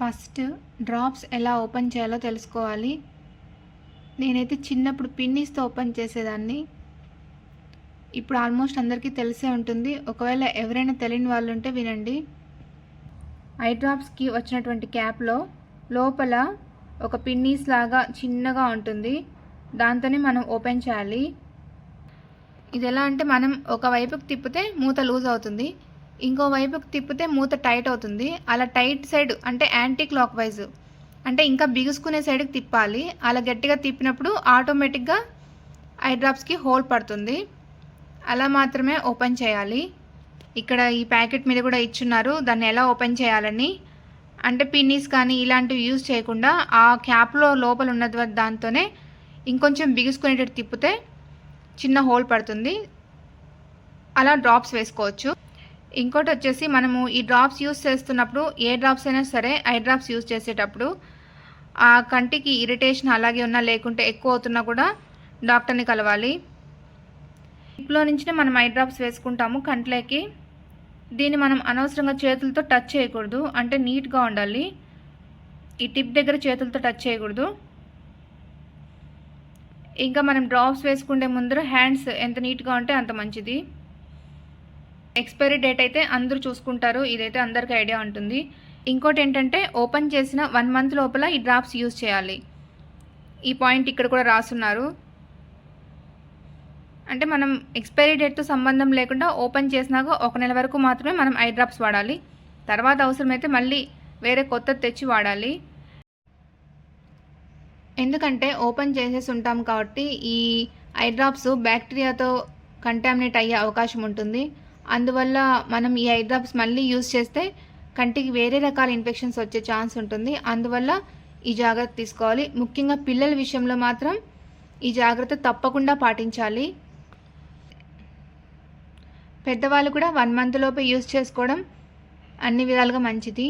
First drops ఎలా open చేయాలో తెలుసుకోవాలి. నేనైతే చిన్నప్పుడు పిన్నీస్తో ఓపెన్ చేసేదాన్ని. ఇప్పుడు ఆల్మోస్ట్ అందరికీ తెలిసే ఉంటుంది. ఒకవేళ ఎవరైనా తెలియని వాళ్ళు ఉంటే వినండి. ఐ డ్రాప్స్కి వచ్చినటువంటి క్యాప్లో లోపల ఒక పిన్నీస్ లాగా చిన్నగా ఉంటుంది. దాంతోనే మనం ఓపెన్ చేయాలి. ఇది ఎలా అంటే మనం ఒక వైపుకి తిప్పితే మూత లూజ్ అవుతుంది. ఇంకో వైపుకి తిప్పితే మూత టైట్ అవుతుంది. అలా టైట్ సైడ్ అంటే యాంటీ క్లాక్ వైజ్ అంటే ఇంకా బిగుసుకునే సైడ్కి తిప్పాలి. అలా గట్టిగా తిప్పినప్పుడు ఆటోమేటిక్గా ఐ డ్రాప్స్కి హోల్ పడుతుంది. అలా మాత్రమే ఓపెన్ చేయాలి. ఇక్కడ ఈ ప్యాకెట్ మీద కూడా ఇచ్చున్నారు. దాన్ని ఎలా ఓపెన్ చేయాలని. అంటే పిన్నీస్ కానీ ఇలాంటివి యూజ్ చేయకుండా ఆ క్యాప్లో లోపల ఉన్నది దాంతోనే ఇంకొంచెం బిగుసుకునేటట్టు తిప్పితే చిన్న హోల్ పడుతుంది. అలా డ్రాప్స్ వేసుకోవచ్చు. ఇంకోటి వచ్చేసి మనము ఈ డ్రాప్స్ యూస్ చేస్తున్నప్పుడు ఏ డ్రాప్స్ అయినా సరే ఐ డ్రాప్స్ యూస్ చేసేటప్పుడు ఆ కంటికి ఇరిటేషన్ అలాగే ఉన్నా లేకుంటే ఎక్కువ అవుతున్నా కూడా డాక్టర్ని కలవాలి. టిప్లో నుంచి మనం ఐ డ్రాప్స్ వేసుకుంటాము కంట్లోకి. దీన్ని మనం అనవసరంగా చేతులతో టచ్ చేయకూడదు. అంటే నీట్గా ఉండాలి. ఈ టిప్ దగ్గర చేతులతో టచ్ చేయకూడదు. ఇంకా మనం డ్రాప్స్ వేసుకునే ముందర హ్యాండ్స్ ఎంత నీట్గా ఉంటే అంత మంచిది. ఎక్స్పైరీ డేట్ అయితే అందరూ చూసుకుంటారు. ఇదైతే అందరికీ ఐడియా ఉంటుంది. ఇంకోటి ఏంటంటే ఓపెన్ చేసిన వన్ మంత్ లోపల ఈ డ్రాప్స్ యూజ్ చేయాలి. ఈ పాయింట్ ఇక్కడ కూడా రాసున్నారు. అంటే మనం ఎక్స్పైరీ డేట్తో సంబంధం లేకుండా ఓపెన్ చేసినాక ఒక నెల వరకు మాత్రమే మనం ఐ డ్రాప్స్ వాడాలి. తర్వాత అవసరమైతే మళ్ళీ వేరే కొత్త తెచ్చి వాడాలి. ఎందుకంటే ఓపెన్ చేసేసి ఉంటాం కాబట్టి ఈ ఐ డ్రాప్స్ బ్యాక్టీరియాతో కంటామినేట్ అయ్యే అవకాశం ఉంటుంది. అందువల్ల మనం ఈ ఐ డ్రాప్స్ మళ్ళీ యూజ్ చేస్తే కంటికి వేరే రకాల ఇన్ఫెక్షన్స్ వచ్చే ఛాన్స్ ఉంటుంది. అందువల్ల ఈ జాగ్రత్త తీసుకోవాలి. ముఖ్యంగా పిల్లల విషయంలో మాత్రం ఈ జాగ్రత్త తప్పకుండా పాటించాలి. పెద్దవాళ్ళు కూడా వన్ మంత్ లోపే యూజ్ చేసుకోవడం అన్ని విధాలుగా మంచిది.